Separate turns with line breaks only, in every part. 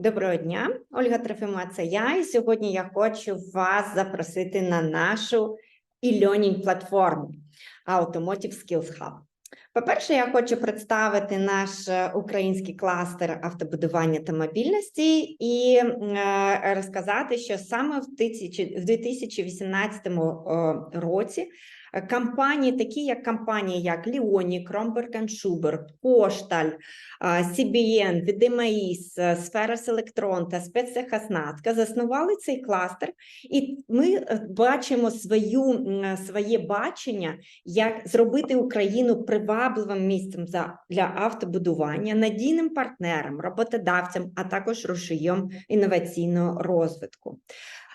Доброго дня, Ольга Трофима, це я. І сьогодні я хочу вас запросити на нашу e-learning платформу Automotive Skills Hub. По-перше, я хочу представити наш е, український кластер автобудування та мобільності і е, розказати, що саме в тисячі- в 2018 е, році компанії, такі як компанії, як Ліоні, Кромберг Шуберт, Пошталь, CBN, Відемаїс, е, Сфера Селектрон та спецтехоснастка заснували цей кластер, і ми е, бачимо свою, е, своє бачення, як зробити Україну привабливим місцем для автобудування, надійним партнером, роботодавцем, а також рушієм інноваційного розвитку.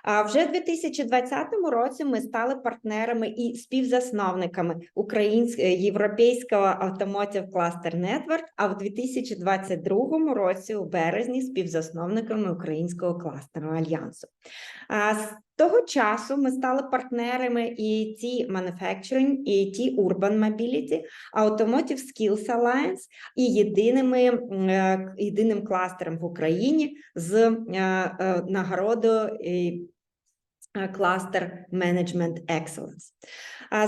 А вже в 2020 році ми стали партнерами і співзасновниками українського європейського Automotive Cluster Network, а в 2022 році, у березні, співзасновниками українського кластеру альянсу. А з того часу ми стали партнерами ET Manufacturing, ET Urban Mobility, Automotive Skills Alliance і єдиними е, єдиним кластером в Україні з е, е, нагородою е, е, кластер Management Excellence.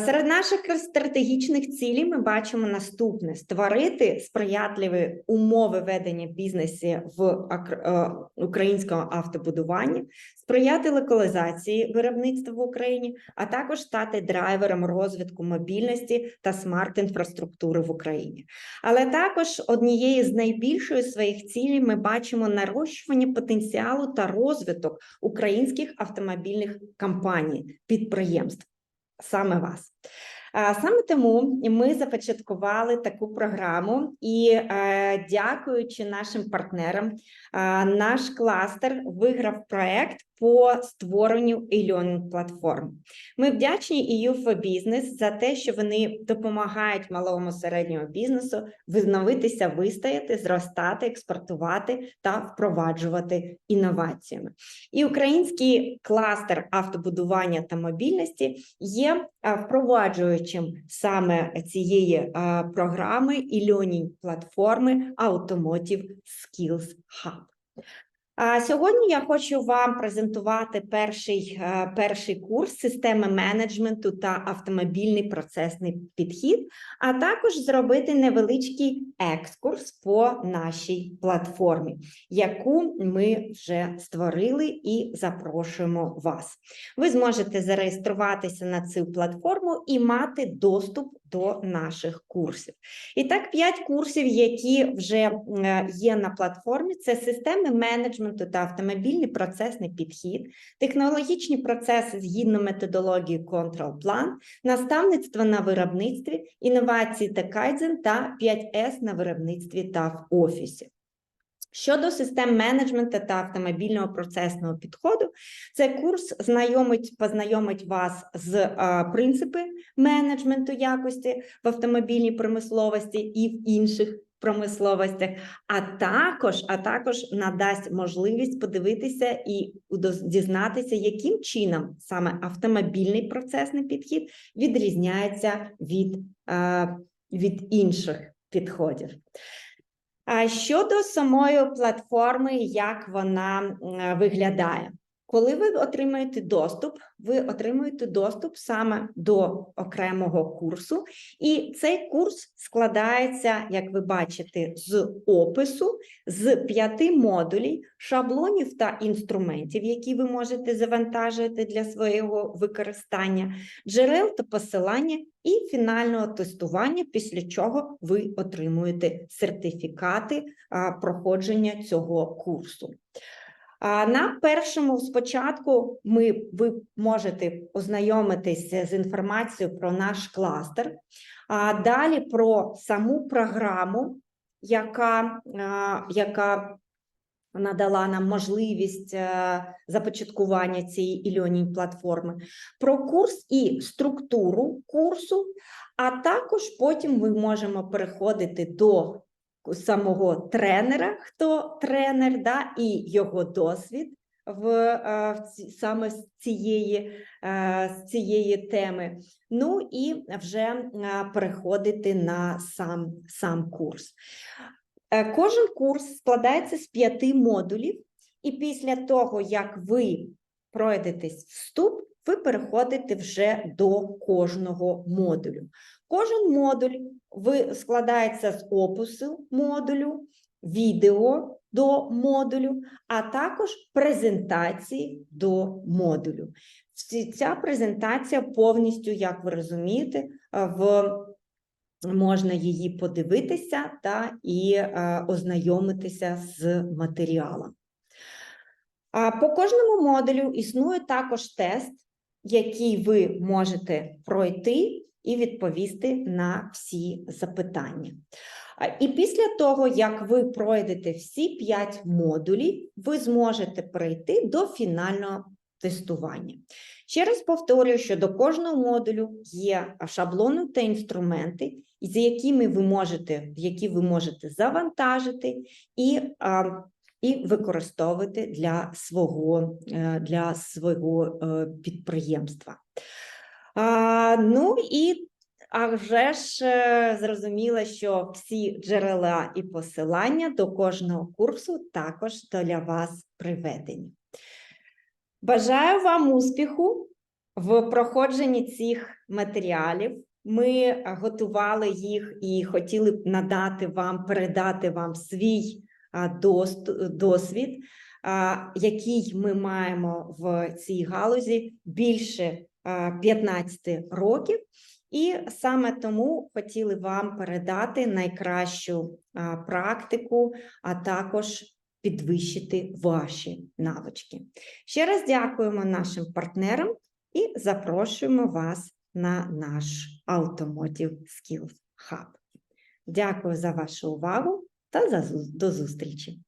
Серед наших стратегічних цілей ми бачимо наступне: створити сприятливі умови ведення бізнесу в е, українському автобудуванні, сприяти локалізації виробництва в Україні, а також стати драйвером розвитку мобільності та смарт-інфраструктури в Україні. Але також однією з найбільших своїх цілей ми бачимо нарощування потенціалу та розвиток українських автомобільних компаній, підприємств, саме вас. Саме тому ми започаткували таку програму, і е, дякуючи нашим партнерам, наш кластер виграв проект по створенню e-learning платформ. Ми вдячні EU for Business за те, що вони допомагають малому середньому бізнесу відновитися, вистояти, зростати, експортувати та впроваджувати інноваціями. І український кластер автобудування та мобільності є а, впроваджуючим саме цієї програми і learning платформи Automotive Skills Hub. А сьогодні я хочу вам презентувати перший, е, перший курс системи менеджменту та автомобільний процесний підхід, а також зробити невеличкий екскурс по нашій платформі, яку ми вже створили і запрошуємо вас. Ви зможете зареєструватися на цю платформу і мати доступ до наших курсів. І так, п'ять курсів, які вже е, є на платформі, це системи менеджменту та автомобільний процесний підхід, технологічні процеси згідно методології Control Plan, наставництво на виробництві, інновації та кайдзен та 5С на виробництві та в офісі. Щодо систем менеджменту та автомобільного процесного підходу, цей курс знайомить, познайомить вас з а, принципи менеджменту якості в автомобільній промисловості і в інших промисловостях, а також, а також надасть можливість подивитися і дізнатися, яким чином саме автомобільний процесний підхід відрізняється від, а, від інших підходів. Щодо самої платформи, як вона виглядає? Коли ви отримаєте доступ, ви отримуєте доступ саме до окремого курсу, і цей курс складається, як ви бачите, з опису, з п'яти модулів, шаблонів та інструментів, які ви можете завантажити для свого використання, джерел та посилання і фінального тестування, після чого ви отримуєте сертифікати проходження цього курсу. На першому спочатку ми ви можете ознайомитися з інформацією про наш кластер, а далі про саму програму, яка, яка надала нам можливість е, започаткування цієї ільоній платформи, про курс і структуру курсу, а також потім ми можемо переходити до самого тренера, хто тренер, да, і його досвід в, е, в саме з цієї, е, з цієї теми. Ну і вже е, переходити на сам, сам курс. Кожен курс складається з п'яти модулів, і після того, як ви пройдетесь вступ, ви переходите вже до кожного модулю. Кожен модуль складається з опису модулю, відео до модулю, а також презентації до модулю. Ця презентація повністю, як ви розумієте, е, в можна її подивитися та і е, ознайомитися з матеріалом. По кожному модулю існує також тест, який ви можете пройти і відповісти на всі запитання. І після того, як ви пройдете всі 5 модулів, ви зможете перейти до фінального тестування. Ще раз повторюю, що до кожного модулю є шаблони та інструменти, з якими ви можете, які ви можете завантажити і, і використовувати для свого, е, для свого е, підприємства. А, ну і а вже ж е, зрозуміло, що всі джерела і посилання до кожного курсу також для вас приведені. Бажаю вам успіху в проходженні цих матеріалів. Ми готували їх і хотіли б надати вам, передати вам свій досвід, який ми маємо в цій галузі більше 15 років. І саме тому хотіли вам передати найкращу практику, а також підвищити ваші навички. Ще раз дякуємо нашим партнерам і запрошуємо вас на наш Automotive Skills Hub. Дякую за вашу увагу та до зустрічі!